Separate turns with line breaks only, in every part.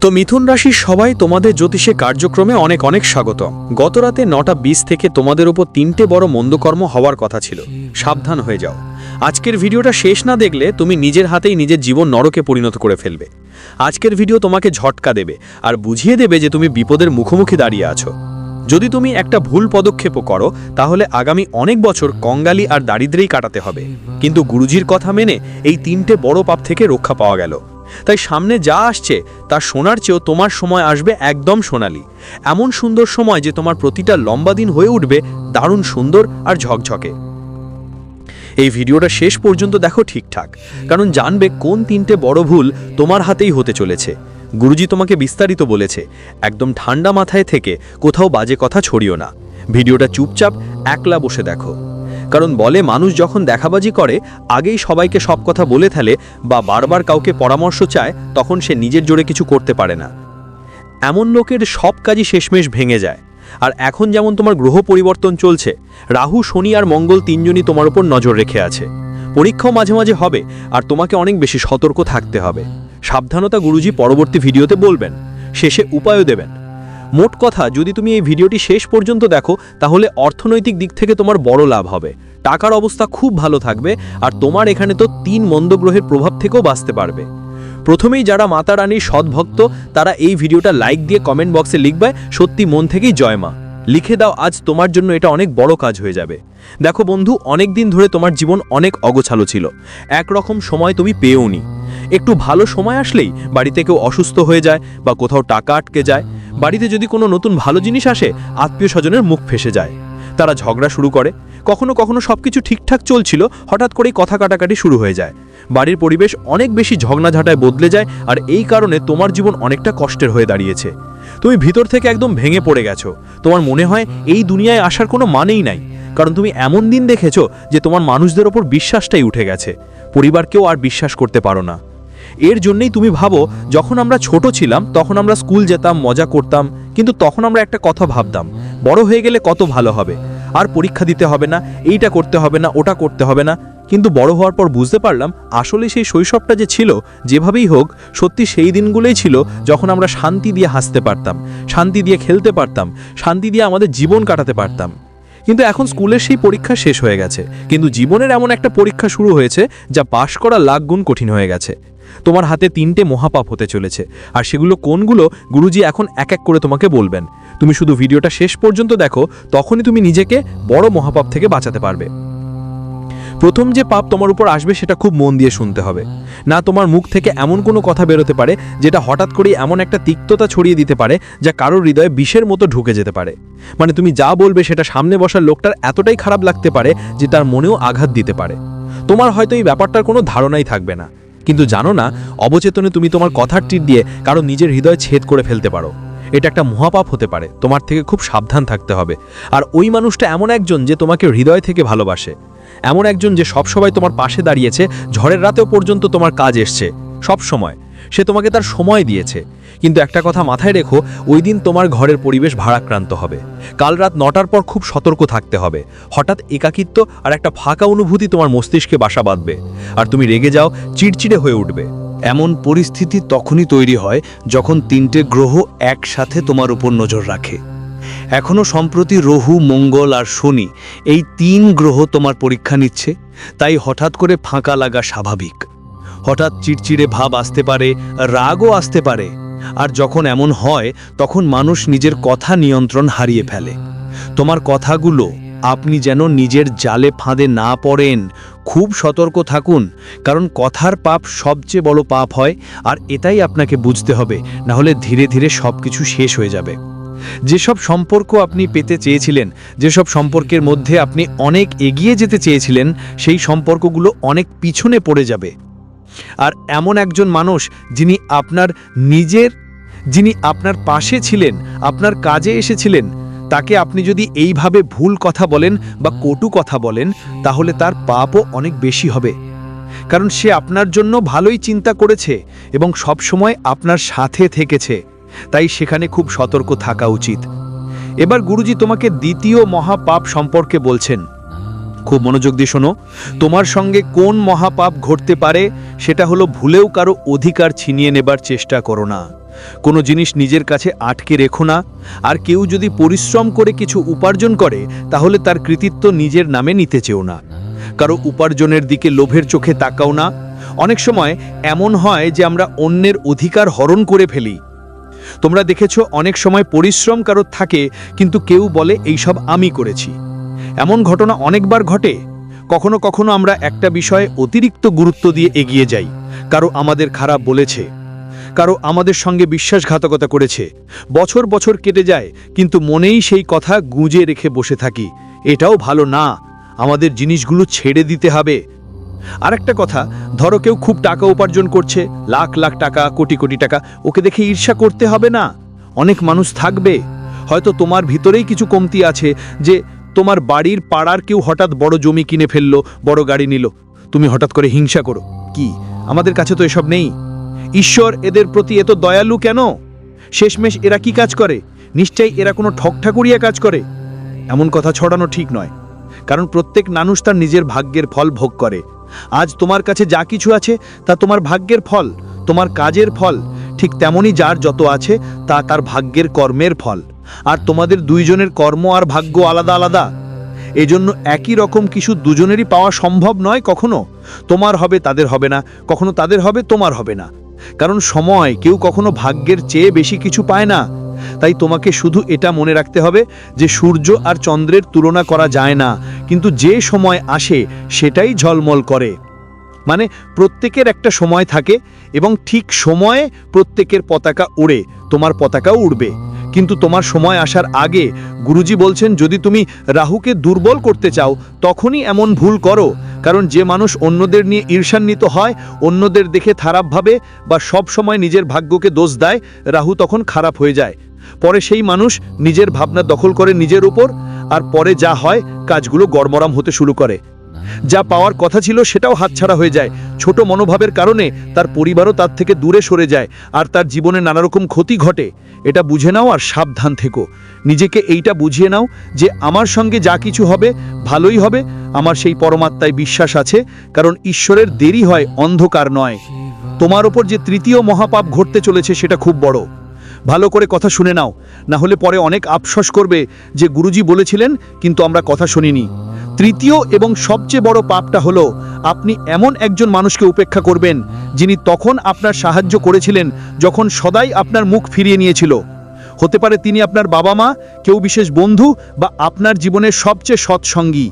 তো মিথুন রাশির সবাই তোমাদের জ্যোতিষে কার্যক্রমে অনেক অনেক স্বাগত। গত রাতে নটা বিশ থেকে তোমাদের উপর তিনটে বড় মন্দকর্ম হওয়ার কথা ছিল। সাবধান হয়ে যাও। আজকের ভিডিওটা শেষ না দেখলে তুমি নিজের হাতেই নিজের জীবন নরকে পরিণত করে ফেলবে। আজকের ভিডিও তোমাকে ঝটকা দেবে আর বুঝিয়ে দেবে যে তুমি বিপদের মুখোমুখি দাঁড়িয়ে আছো। যদি তুমি একটা ভুল পদক্ষেপও করো, তাহলে আগামী অনেক বছর কঙ্গালি আর দারিদ্রেই কাটাতে হবে। কিন্তু গুরুজির কথা মেনে এই তিনটে বড় পাপ থেকে রক্ষা পাওয়া গেল। তাই সামনে যা আসছে, তা শোনার চেয়েও তোমার সময় আসবে একদম সোনালি। এমন সুন্দর সময় যে তোমার প্রতিটা লম্বা দিন হয়ে উঠবে দারুণ সুন্দর আর ঝকঝকে। এই ভিডিওটা শেষ পর্যন্ত দেখো ঠিকঠাক, কারণ জানবে কোন তিনটে বড় ভুল তোমার হাতেই হতে চলেছে। গুরুজি তোমাকে বিস্তারিত বলেছে, একদম ঠান্ডা মাথায় থেকে কোথাও বাজে কথা ছড়িও না। ভিডিওটা চুপচাপ একলা বসে দেখো। কারণ বলে মানুষ যখন দেখাবাজি করে, আগেই সবাইকে সব কথা বলে ফেলে বা বারবার কাউকে পরামর্শ চায়, তখন সে নিজের জোরে কিছু করতে পারে না। এমন লোকের সব কাজই শেষমেশ ভেঙে যায়। আর এখন যেমন তোমার গ্রহ পরিবর্তন চলছে, রাহু, শনি আর মঙ্গল তিনজনই তোমার উপর নজর রেখে আছে। পরীক্ষাও মাঝে মাঝে হবে, আর তোমাকে অনেক বেশি সতর্ক থাকতে হবে। সাবধানতা গুরুজি পরবর্তী ভিডিওতে বলবেন। শেষে উপায়ও দেবেন। মোট কথা, যদি তুমি এই ভিডিওটি শেষ পর্যন্ত দেখো, তাহলে অর্থনৈতিক দিক থেকে তোমার বড় লাভ হবে। টাকার অবস্থা খুব ভালো থাকবে, আর তোমার এখানে তো তিন মন্দ গ্রহের প্রভাব থেকেও বাঁচতে পারবে। প্রথমেই যারা মাতা রানীর সৎভক্ত তারা এই ভিডিওটা লাইক দিয়ে কমেন্ট বক্সে লিখবে, সত্যি মন থেকেই জয় মা। লিখে দাও, আজ তোমার জন্য এটা অনেক বড় কাজ হয়ে যাবে। দেখো বন্ধু, অনেক দিন ধরে তোমার জীবন অনেক অগোছালো ছিল। একরকম সময় তুমি পেয়েওনি একটু ভালো সময় আসলেই বাড়িতে কেউ অসুস্থ হয়ে যায় বা কোথাও টাকা আটকে যায়। বাড়িতে যদি কোনো নতুন ভালো জিনিস আসে, আত্মীয় স্বজনের মুখ ফেসে যায়। তারা ঝগড়া শুরু করে। কখনো কখনো সবকিছু ঠিকঠাক চলছিল, হঠাৎ করেই কথা কাটাকাটি শুরু হয়ে যায়। বাড়ির পরিবেশ অনেক বেশি ঝগড়াঝাটায় বদলে যায় আর এই কারণে তোমার জীবন অনেকটা কষ্টের হয়ে দাঁড়িয়েছে। তুমি ভিতর থেকে একদম ভেঙে পড়ে গেছো। তোমার মনে হয় এই দুনিয়ায় আসার কোনো মানেই নাই। কারণ তুমি এমন দিন দেখেছ যে তোমার মানুষদের ওপর বিশ্বাসটাই উঠে গেছে। পরিবারকেও আর বিশ্বাস করতে পারো না। এর জন্যই তুমি ভাবো, যখন আমরা ছোট ছিলাম, তখন আমরা স্কুল যেতাম, মজা করতাম, কিন্তু তখন আমরা একটা কথা ভাবতাম, বড় হয়ে গেলে কত ভালো হবে। আর পরীক্ষা দিতে হবে না, এইটা করতে হবে না, ওটা করতে হবে না। কিন্তু বড় হওয়ার পর বুঝতে পারলাম, আসলে সেই শৈশবটা যে ছিল, যেভাবেই হোক, সত্যি সেই দিনগুলোই ছিল যখন আমরা শান্তি দিয়ে হাসতে পারতাম, শান্তি দিয়ে খেলতে পারতাম, শান্তি দিয়ে আমাদের জীবন কাটাতে পারতাম। কিন্তু এখন স্কুলের সেই পরীক্ষা শেষ হয়ে গেছে। কিন্তু জীবনের এমন একটা পরীক্ষা শুরু হয়েছে, যা পাশ করা লাখ গুণ কঠিন হয়ে গেছে। তোমার হাতে তিনটে মহাপাপ হতে চলেছে, আর সেগুলো কোনগুলো গুরুজি এখন এক এক করে তোমাকে বলবেন। তুমি শুধু ভিডিওটা শেষ পর্যন্ত দেখো, তখনই তুমি নিজেকে বড় মহাপাপ থেকে বাঁচাতে পারবে। প্রথম যে পাপ তোমার উপর আসবে সেটা খুব মন দিয়ে শুনতে হবে। না তোমার মুখ থেকে এমন কোনো কথা বেরোতে পারে যেটা হঠাৎ করেই এমন একটা তিক্ততা ছড়িয়ে দিতে পারে যা কারোর হৃদয়ে বিষের মতো ঢুকে যেতে পারে। মানে তুমি যা বলবে সেটা সামনে বসার লোকটার এতটাই খারাপ লাগতে পারে যে তার মনেও আঘাত দিতে পারে। তোমার হয়তো এই ব্যাপারটার কোনো ধারণাই থাকবে না। কিন্তু জানো না, অবচেতনে তুমি তোমার কথার টির দিয়ে কারও নিজের হৃদয় ছেদ করে ফেলতে পারো। এটা একটা মহাপাপ হতে পারে, তোমার থেকে খুব সাবধান থাকতে হবে। আর ওই মানুষটা এমন একজন যে তোমাকে হৃদয় থেকে ভালোবাসে। এমন একজন যে সবসময় তোমার পাশে দাঁড়িয়েছে, ঝড়ের রাতেও পর্যন্ত তোমার কাজ এসছে সব সময় সে তোমাকে তার সময় দিয়েছে। কিন্তু একটা কথা মাথায় রেখো, ওই দিন তোমার ঘরের পরিবেশ ভারাক্রান্ত হবে। কাল রাত নটার পর খুব সতর্ক থাকতে হবে। হঠাৎ একাকিত্ব আর একটা ফাঁকা অনুভূতি তোমার মস্তিষ্কে বাসা বাঁধবে। আর তুমি রেগে যাও, চিড়চিড়ে হয়ে উঠবে।
এমন পরিস্থিতি তখনই তৈরি হয় যখন তিনটে গ্রহ একসাথে তোমার উপর নজর রাখে। এখনও সম্প্রতি রহু মঙ্গল আর শনি এই তিন গ্রহ তোমার পরীক্ষা নিচ্ছে, তাই হঠাৎ করে ফাঁকা লাগা স্বাভাবিক। হঠাৎ চিড়চিড়ে ভাব আসতে পারে, রাগও আসতে পারে, আর যখন এমন হয়, তখন মানুষ নিজের কথা নিয়ন্ত্রণ হারিয়ে ফেলে। তোমার কথাগুলো আপনি যেন নিজের জালে ফাঁদে না পড়েন, খুব সতর্ক থাকুন, কারণ কথার পাপ সবচেয়ে বড় পাপ হয়, আর এটাই আপনাকে বুঝতে হবে না হলে ধীরে ধীরে সব কিছু শেষ হয়ে যাবে। যেসব সম্পর্ক আপনি পেতে চেয়েছিলেন, যেসব সম্পর্কের মধ্যে আপনি অনেক এগিয়ে যেতে চেয়েছিলেন, সেই সম্পর্কগুলো অনেক পিছনে পড়ে যাবে। আর এমন একজন মানুষ যিনি আপনার নিজের, যিনি আপনার পাশে ছিলেন, আপনার কাজে এসেছিলেন, তাকে আপনি যদি এইভাবে ভুল কথা বলেন বা কটু কথা বলেন, তাহলে তার পাপও অনেক বেশি হবে। কারণ সে আপনার জন্য ভালোই চিন্তা করেছে এবং সবসময় আপনার সাথে থেকেছে। তাই সেখানে খুব সতর্ক থাকা উচিত। এবার গুরুজি তোমাকে দ্বিতীয় মহাপাপ সম্পর্কে বলছেন। খুব মনোযোগ দিয়ে শোনো, তোমার সঙ্গে কোন মহাপাপ ঘটতে পারে সেটা হলো ভুলেও কারও অধিকার ছিনিয়ে নেবার চেষ্টা করো না। কোনো জিনিস নিজের কাছে আটকে রেখো না, আর কেউ যদি পরিশ্রম করে কিছু উপার্জন করে, তাহলে তার কৃতিত্ব নিজের নামে নিতে চেও না। কারও উপার্জনের দিকে লোভের চোখে তাকাও না। অনেক সময় এমন হয় যে আমরা অন্যের অধিকার হরণ করে ফেলি। তোমরা দেখেছ অনেক সময় পরিশ্রম কারোর থাকে, কিন্তু কেউ বলে, এইসব আমি করেছি। এমন ঘটনা অনেকবার ঘটে। কখনো কখনো আমরা একটা বিষয়ে অতিরিক্ত গুরুত্ব দিয়ে এগিয়ে যাই। কারও আমাদের খারাপ বলেছে, কারও আমাদের সঙ্গে বিশ্বাসঘাতকতা করেছে। বছর বছর কেটে যায়, কিন্তু মনেই সেই কথা গুঁজে রেখে বসে থাকি। এটাও ভালো না। আমাদের জিনিসগুলো ছেড়ে দিতে হবে। আরেকটা কথা, ধরো কেউ খুব টাকা উপার্জন করছে, লাখ লাখ টাকা, কোটি কোটি টাকা, ওকে দেখে ঈর্ষা করতে হবে না। অনেক মানুষ থাকবে। হয়তো তোমার ভিতরেই কিছু কমতি আছে যে তোমার বাড়ির পাড়ার কেউ হঠাৎ বড় জমি কিনে ফেলল, বড় গাড়ি নিল। তুমি হঠাৎ করে হিংসা করো। কি? আমাদের কাছে তো এসব নেই। ঈশ্বর এদের প্রতি এত দয়ালু কেন? শেষমেশ এরা কি কাজ করে? নিশ্চয়ই এরা কোনো ঠকঠাকুরিয়া কাজ করে। এমন কথা ছড়ানো ঠিক নয়। কারণ প্রত্যেক মানুষ তার নিজের ভাগ্যের ফল ভোগ করে। আজ তোমার কাছে যা কিছু আছে তা তোমার ভাগ্যের ফল, তোমার কাজের ফল। ঠিক তেমনই যার যত আছে তা তার ভাগ্যের কর্মের ফল। আর তোমাদের দুইজনের কর্ম আর ভাগ্য আলাদা আলাদা। এজন্য একই রকম কিছু দুজনেরই পাওয়া সম্ভব নয় কখনো। তোমার হবে, তাদের হবে না। কখনো তাদের হবে, তোমার হবে না। কারণ সময় কেউ কখনো ভাগ্যের চেয়ে বেশি কিছু পায় না। তাই তোমাকে শুধু এটা মনে রাখতে হবে যে সূর্য আর চন্দ্রের তুলনা করা যায় না, কিন্তু যে সময় আসে সেটাই ঝলমল করে। মানে প্রত্যেকের একটা সময় থাকে এবং ঠিক সময়ে প্রত্যেকের পতাকা উড়ে, তোমার পতাকাও উড়বে। কিন্তু তোমার সময় আসার আগে গুরুজি বলছেন, যদি তুমি রাহুকে দুর্বল করতে চাও, তখনই এমন ভুল করো। কারণ যে মানুষ অন্যদের নিয়ে ঈর্ষান্বিত হয়, অন্যদের দেখে খারাপ ভাবে বা সব সময় নিজের ভাগ্যকে দোষ দেয়, রাহু তখন খারাপ হয়ে যায়। পরে সেই মানুষ নিজের ভাবনা দখল করে নিজের উপর, আর পরে যা হয় কাজগুলো গড়মরাম হতে শুরু করে। যা পাওয়ার কথা ছিল সেটাও হাতছাড়া হয়ে যায়। ছোট মনোভাবের কারণে তার পরিবারও তার থেকে দূরে সরে যায়, আর তার জীবনে নানা রকম ক্ষতি ঘটে। এটা বুঝে নাও আর সাবধান থেকো। নিজেকে এইটা বুঝিয়ে নাও যে আমার সঙ্গে যা কিছু হবে, ভালোই হবে। আমার সেই পরমাত্মায় বিশ্বাস আছে, কারণ ঈশ্বরের দেরি হয় অন্ধকার নয়। তোমার ওপর যে তৃতীয় মহাপাপ ঘটতে চলেছে সেটা খুব বড়। ভালো করে কথা শুনে নাও। না হলে পরে অনেক আফসোস করবে যে গুরুজি বলেছিলেন, কিন্তু আমরা কথা শুনিনি। তৃতীয় এবং সবচেয়ে বড় পাপটা হলো, আপনি এমন একজন মানুষকে উপেক্ষা করবেন, যিনি তখন আপনার সাহায্য করেছিলেন, যখন সদাই আপনার মুখ ফিরিয়ে নিয়েছিল। হতে পারে তিনি আপনার বাবা মা, কেউ বিশেষ বন্ধু বা আপনার জীবনের সবচেয়ে সৎসঙ্গী।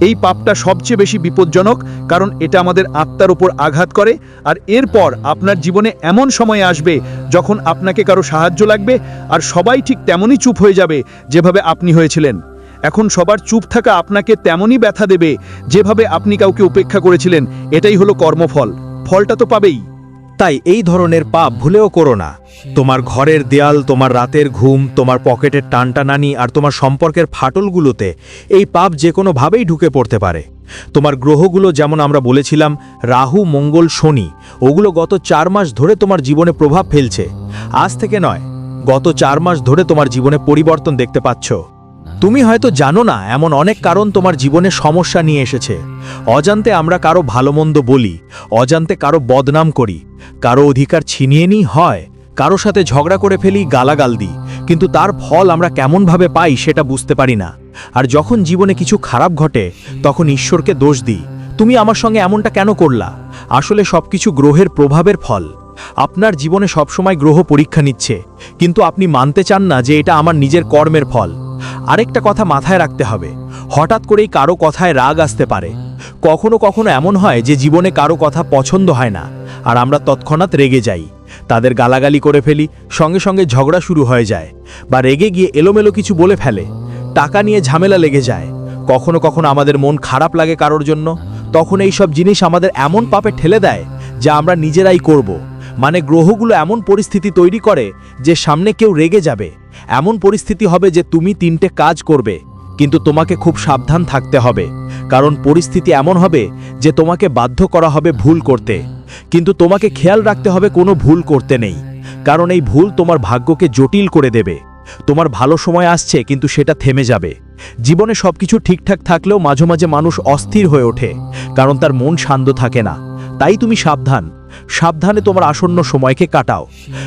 এই পাপটা সবচেয়ে বেশি বিপজ্জনক, কারণ এটা আমাদের আত্মার উপর আঘাত করে। আর এরপর আপনার জীবনে এমন সময় আসবে যখন আপনাকে কারও সাহায্য লাগবে, আর সবাই ঠিক তেমনই চুপ হয়ে যাবে যেভাবে আপনি হয়েছিলেন। এখন সবার চুপ থাকা আপনাকে তেমনই ব্যথা দেবে যেভাবে আপনি কাউকে উপেক্ষা করেছিলেন, এটাই হলো কর্মফল। ফলটা তো পাবেই।
তাই এই ধরনের পাপ ভুলেও করো না। তোমার ঘরের দেয়াল, তোমার রাতের ঘুম, তোমার পকেটের টানটানানি আর তোমার সম্পর্কের ফাটলগুলোতে এই পাপ যে কোনোভাবেই ঢুকে পড়তে পারে। তোমার গ্রহগুলো যেমন আমরা বলেছিলাম, রাহু, মঙ্গল, শনি, ওগুলো গত চার মাস ধরে তোমার জীবনে প্রভাব ফেলছে। আজ থেকে নয়, গত চার মাস ধরে তোমার জীবনে পরিবর্তন দেখতে পাচ্ছ। তুমি হয়তো জানো না, এমন অনেক কারণ তোমার জীবনে সমস্যা নিয়ে এসেছে। অজান্তে আমরা কারও ভালোমন্দ বলি, অজান্তে কারও বদনাম করি। কারও অধিকার ছিনিয়ে নিই হয়, কারও সাথে ঝগড়া করে ফেলি গালাগাল দিই, কিন্তু তার ফল আমরা কেমনভাবে পাই সেটা বুঝতে পারি না। আর যখন জীবনে কিছু খারাপ ঘটে, তখন ঈশ্বরকে দোষ দিই, তুমি আমার সঙ্গে এমনটা কেন করলা? আসলে সবকিছু গ্রহের প্রভাবের ফল। আপনার জীবনে সবসময় গ্রহ পরীক্ষা নিচ্ছে, কিন্তু আপনি মানতে চান না যে এটা আমার নিজের কর্মের ফল। আরেকটা কথা মাথায় রাখতে হবে, হঠাৎ করেই কারও কথায় রাগ আসতে পারে। কখনো কখনো এমন হয় যে জীবনে কারও কথা পছন্দ হয় না, আর আমরা তৎক্ষণাৎ রেগে যাই। তাদের গালাগালি করে ফেলি, সঙ্গে সঙ্গে ঝগড়া শুরু হয়ে যায়, বা রেগে গিয়ে এলোমেলো কিছু বলে ফেলে। টাকা নিয়ে ঝামেলা লেগে যায়। কখনো কখনো আমাদের মন খারাপ লাগে কারোর জন্য। তখন এই সব জিনিস আমাদের এমন পাপে ঠেলে দেয়, যা আমরা নিজেরাই করব। মানে গ্রহগুলো এমন পরিস্থিতি তৈরি করে যে সামনে কেউ রেগে যাবে। এমন পরিস্থিতি হবে যে তুমি তিনটে কাজ করবে, কিন্তু তোমাকে খুব সাবধান থাকতে হবে, কারণ পরিস্থিতি এমন হবে যে তোমাকে বাধ্য করা হবে ভুল করতে। কিন্তু তোমাকে খেয়াল রাখতে হবে কোনো ভুল করতে নেই, কারণ এই ভুল তোমার ভাগ্যকে জটিল করে দেবে। তোমার ভালো সময় আসছে, কিন্তু সেটা থেমে যাবে। জীবনে সবকিছু ঠিকঠাক থাকলেও মাঝে মাঝে মানুষ অস্থির হয়ে ওঠে, কারণ তার মন শান্ত থাকে না। তাই তুমি সাবধান। সাবধানে তোমার আসন্ন সময়কে কাটাও।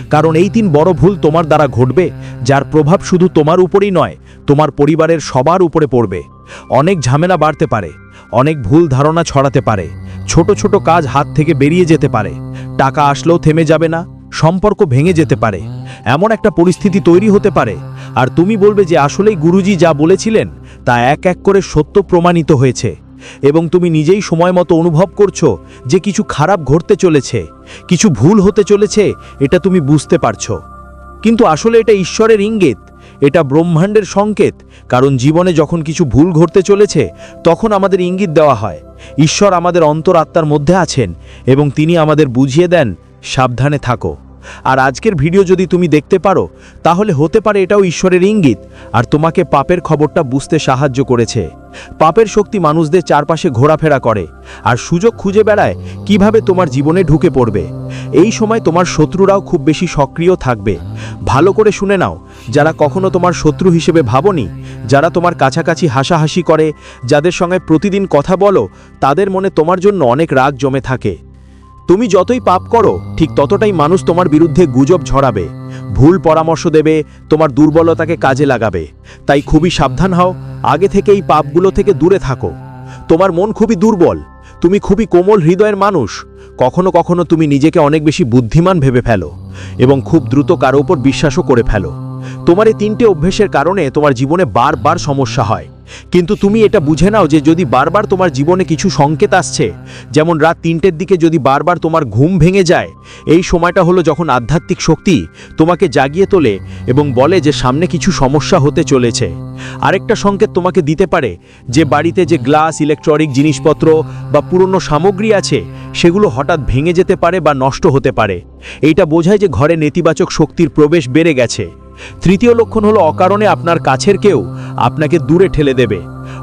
কারণ এই তিন বড় ভুল তোমার দ্বারা ঘটবে, যার প্রভাব শুধু তোমার উপরেই নয়, তোমার পরিবারের সবার উপরে পড়বে। অনেক ঝামেলা বাড়তে পারে, অনেক ভুল ধারণা ছড়াতে পারে, ছোট ছোট কাজ হাত থেকে বেরিয়ে যেতে পারে, টাকা আসলেও থেমে যাবে না, সম্পর্ক ভেঙে যেতে পারে, এমন একটা পরিস্থিতি তৈরি হতে পারে। আর তুমি বলবে যে আসলেই গুরুজি যা বলেছিলেন, তা এক এক করে সত্য প্রমাণিত হয়েছে। এবং তুমি নিজেই সময় মতো অনুভব করছ যে কিছু খারাপ ঘটতে চলেছে, কিছু ভুল হতে চলেছে, এটা তুমি বুঝতে পারছ। কিন্তু আসলে এটা ঈশ্বরের ইঙ্গিত, এটা ব্রহ্মাণ্ডের সংকেত, কারণ জীবনে যখন কিছু ভুল ঘটতে চলেছে, তখন আমাদের ইঙ্গিত দেওয়া হয়, ঈশ্বর আমাদের অন্তরাত্মার মধ্যে আছেন এবং তিনি আমাদের বুঝিয়ে দেন, সাবধানে থাকো। আর আজকের ভিডিও যদি তুমি দেখতে পারো, তাহলে হতে পারে এটাও ঈশ্বরের ইঙ্গিত, আর তোমাকে পাপের খবরটা বুঝতে সাহায্য করেছে। পাপের শক্তি মানুষদের চারপাশে ঘোরাফেরা করে, আর সুযোগ খুঁজে বেড়ায় কীভাবে তোমার জীবনে ঢুকে পড়বে। এই সময় তোমার শত্রুরাও খুব বেশি সক্রিয় থাকবে। ভালো করে শুনে নাও, যারা কখনো তোমার শত্রু হিসেবে ভাবনি, যারা তোমার কাছাকাছি হাসাহাসি করে, যাদের সঙ্গে প্রতিদিন কথা বলো, তাদের মনে তোমার জন্য অনেক রাগ জমে থাকে। তুমি যতই পাপ করো, ঠিক ততটাই মানুষ তোমার বিরুদ্ধে গুজব ছড়াবে, ভুল পরামর্শ দেবে, তোমার দুর্বলতাকে কাজে লাগাবে। তাই খুবই সাবধান হও, আগে থেকে এই পাপগুলো থেকে দূরে থাকো। তোমার মন খুবই দুর্বল, তুমি খুবই কোমল হৃদয়ের মানুষ, কখনো কখনো তুমি নিজেকে অনেক বেশি বুদ্ধিমান ভেবে ফেলো এবং খুব দ্রুত কারও উপর বিশ্বাসও করে ফেলো। তোমার এই তিনটে অভ্যেসের কারণে তোমার জীবনে বারবার সমস্যা হয়। কিন্তু তুমি এটা বুঝে নাও যে যদি বারবার তোমার জীবনে কিছু সংকেত আসছে, যেমন রাত তিনটের দিকে যদি বারবার তোমার ঘুম ভেঙে যায়, এই সময়টা হলো যখন আধ্যাত্মিক শক্তি তোমাকে জাগিয়ে তোলে এবং বলে যে সামনে কিছু সমস্যা হতে চলেছে। আরেকটা সংকেত তোমাকে দিতে পারে যে বাড়িতে যে গ্লাস, ইলেকট্রনিক জিনিসপত্র বা পুরনো সামগ্রী আছে, সেগুলো হঠাৎ ভেঙে যেতে পারে বা নষ্ট হতে পারে। এইটা বোঝায় যে ঘরে নেতিবাচক শক্তির প্রবেশ বেড়ে গেছে। তৃতীয় লক্ষণ হলো অকারণে আপনার কাছের কেউ আপনাকে দূরে ঠেলে দেবে।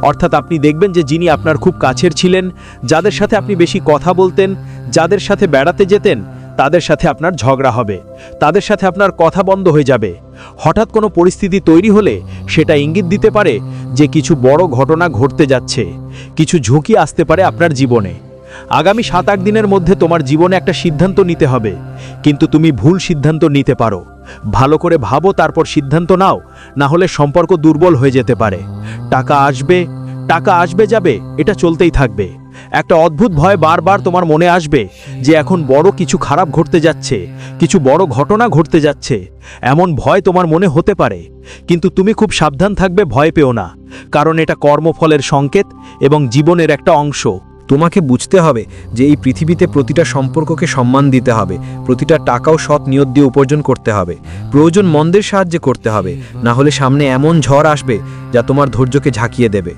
অর্থাৎ আপনি দেখবেন যে যিনি আপনার খুব কাছের ছিলেন, যাদের সাথে আপনি বেশি কথা বলতেন, যাদের সাথে বেড়াতে যেতেন, তাদের সাথে আপনার ঝগড়া হবে, তাদের সাথে আপনার কথা বন্ধ হয়ে যাবে। হঠাৎ কোনো পরিস্থিতি তৈরি হলে সেটা ইঙ্গিত দিতে পারে যে কিছু বড় ঘটনা ঘটতে যাচ্ছে, কিছু ঝুঁকি আসতে পারে আপনার জীবনে। আগামী সাত আট দিনের মধ্যে তোমার জীবনে একটা সিদ্ধান্ত নিতে হবে, কিন্তু তুমি ভুল সিদ্ধান্ত নিতে পারো। ভালো করে ভাবো, তারপর সিদ্ধান্ত নাও। না হলে সম্পর্ক দুর্বল হয়ে যেতে পারে। টাকা আসবে টাকা আসবে যাবে, এটা চলতেই থাকবে। একটা অদ্ভুত ভয় বারবার তোমার মনে আসবে যে এখন বড় কিছু খারাপ ঘটতে যাচ্ছে, কিছু বড় ঘটনা ঘটতে যাচ্ছে। এমন ভয় তোমার মনে হতে পারে। কিন্তু তুমি খুব সাবধান থাকবে, ভয় পেও না। কারণ এটা কর্মফলের সংকেত এবং জীবনের একটা অংশ।
তোমাকে বুঝতে হবে যে এই পৃথিবীতে প্রতিটা সম্পর্ককে সম্মান দিতে হবে, প্রতিটা টাকাও সৎ নিয়ত দিয়ে উপার্জন করতে হবে, প্রয়োজন মন্দের সাহায্যে করতে হবে, না হলে সামনে এমন ঝড় আসবে যা তোমার ধৈর্যকে ঝাঁকিয়ে দেবে।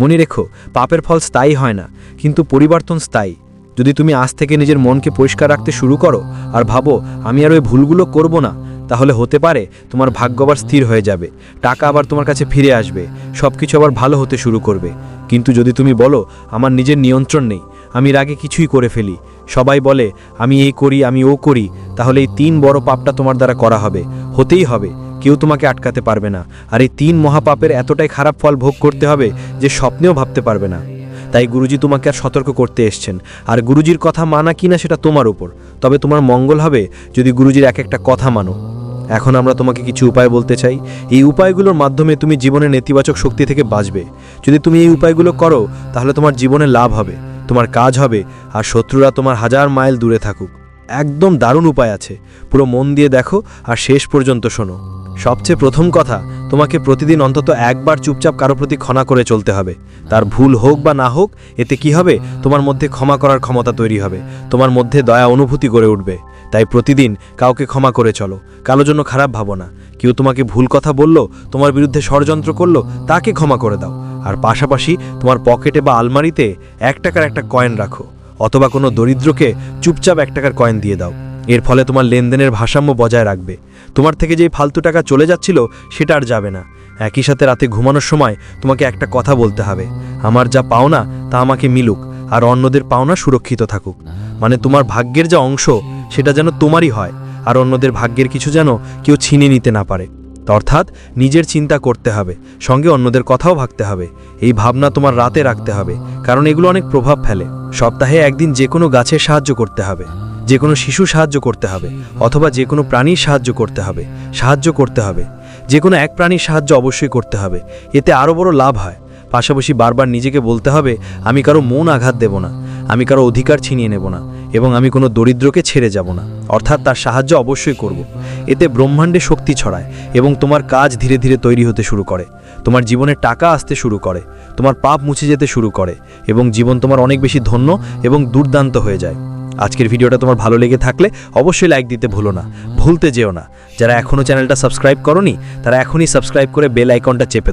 মনে রেখো, পাপের ফল স্থায়ী হয় না, কিন্তু পরিবর্তন স্থায়ী। যদি তুমি আজ থেকে নিজের মনকে পরিষ্কার রাখতে শুরু করো আর ভাবো, আমি আর ওই ভুলগুলো করব না, তাহলে হতে পারে তোমার ভাগ্য আবার স্থির হয়ে যাবে, টাকা আবার তোমার কাছে ফিরে আসবে সব কিছু আবার ভালো হতে শুরু করবে। কিন্তু যদি তুমি বলো, আমার নিজের নিয়ন্ত্রণ নেই, আমি এর আগে কিছুই করে ফেলি। সবাই বলে, আমি এই করি, আমি ও করি, তাহলে এই তিন বড় পাপটা তোমার দ্বারা করা হবে, হতেই হবে, কেউ তোমাকে আটকাতে পারবে না। আর এই তিন মহাপাপের এতটাই খারাপ ফল ভোগ করতে হবে যে স্বপ্নেও ভাবতে পারবে না। তাই গুরুজি তোমাকে আর সতর্ক করতে এসছেন। আর গুরুজির কথা মানা কিনা সেটা তোমার উপর। তবে তোমার মঙ্গল হবে যদি গুরুজির এক একটা কথা মানো। এখন আমরা তোমাকে কিছু উপায় বলতে চাই। এই উপায়গুলোর মাধ্যমে তুমি জীবনের নেতিবাচক শক্তি থেকে বাঁচবে। যদি তুমি এই উপায়গুলো করো, তাহলে তোমার জীবনে লাভ হবে, তোমার কাজ হবে, আর শত্রুরা তোমার হাজার মাইল দূরে থাকুক। একদম দারুণ উপায় আছে। পুরো মন দিয়ে দেখো, আর শেষ পর্যন্ত শোনো। সবচেয়ে প্রথম কথা, তোমাকে প্রতিদিন অন্তত একবার চুপচাপ কারও প্রতি ক্ষমা করে চলতে হবে। তার ভুল হোক বা না হোক, এতে কি হবে? তোমার মধ্যে ক্ষমা করার ক্ষমতা তৈরি হবে। তোমার মধ্যে দয়া অনুভূতি গড়ে উঠবে। তাই প্রতিদিন কাউকে ক্ষমা করে চলো। কারও জন্য খারাপ ভাবো না। কেউ তোমাকে ভুল কথা বলল, তোমার বিরুদ্ধে ষড়যন্ত্র করল, তাকে ক্ষমা করে দাও। আর পাশাপাশি তোমার পকেটে বা আলমারিতে এক টাকার একটা কয়েন রাখো। অথবা কোনো দরিদ্রকে চুপচাপ এক টাকার কয়েন দিয়ে দাও। এর ফলে তোমার লেনদেনের ভারসাম্য বজায় রাখবে। তোমার থেকে যেই ফালতু টাকা চলে যাচ্ছিল, সেটা আর যাবে না। একই সাথে রাতে ঘুমানোর সময় তোমাকে একটা কথা বলতে হবে। আমার যা পাওনা, তা আমাকে মিলুক, আর অন্যদের পাওনা সুরক্ষিত থাকুক। মানে তোমার ভাগ্যের যা অংশ, সেটা যেন তোমারই হয়, আর অন্যদের ভাগ্যের কিছু যেন কেউ ছিনে নিতে না পারে। অর্থাৎ নিজের চিন্তা করতে হবে, সঙ্গে অন্যদের কথাও ভাবতে হবে। এই ভাবনা তোমার রাতে রাখতে হবে, কারণ এগুলো অনেক প্রভাব ফেলে। সপ্তাহে একদিন যে কোনো গাছের সাহায্য করতে হবে।
যে কোনো শিশু সাহায্য করতে হবে, অথবা যে কোনো প্রাণীর সাহায্য করতে হবে, সাহায্য করতে হবে। যে কোনো এক প্রাণীর সাহায্য অবশ্যই করতে হবে। এতে আরও বড় লাভ হয়। পাশাপাশি বারবার নিজেকে বলতে হবে, আমি কারও মন আঘাত দেব না। আমি কারও অধিকার ছিনিয়ে নেব না। এবং আমি কোনো দরিদ্রকে ছেড়ে যাব না। অর্থাৎ তার সাহায্য অবশ্যই করব। এতে ব্রহ্মাণ্ডে শক্তি ছড়ায় এবং তোমার কাজ ধীরে ধীরে তৈরি হতে শুরু করে। তোমার জীবনে টাকা আসতে শুরু করে। তোমার পাপ মুছে যেতে শুরু করে। এবং জীবন তোমার অনেক বেশি ধন্য এবং দুর্দান্ত হয়ে যায়। আজকের ভিডিওটা তোমার ভালো লেগে থাকলে অবশ্যই লাইক দিতে ভুলো না। ভুলতে যেও না। যারা এখনও চ্যানেলটা সাবস্ক্রাইব করনি, তারা এখনই সাবস্ক্রাইব করে বেল আইকনটা চেপে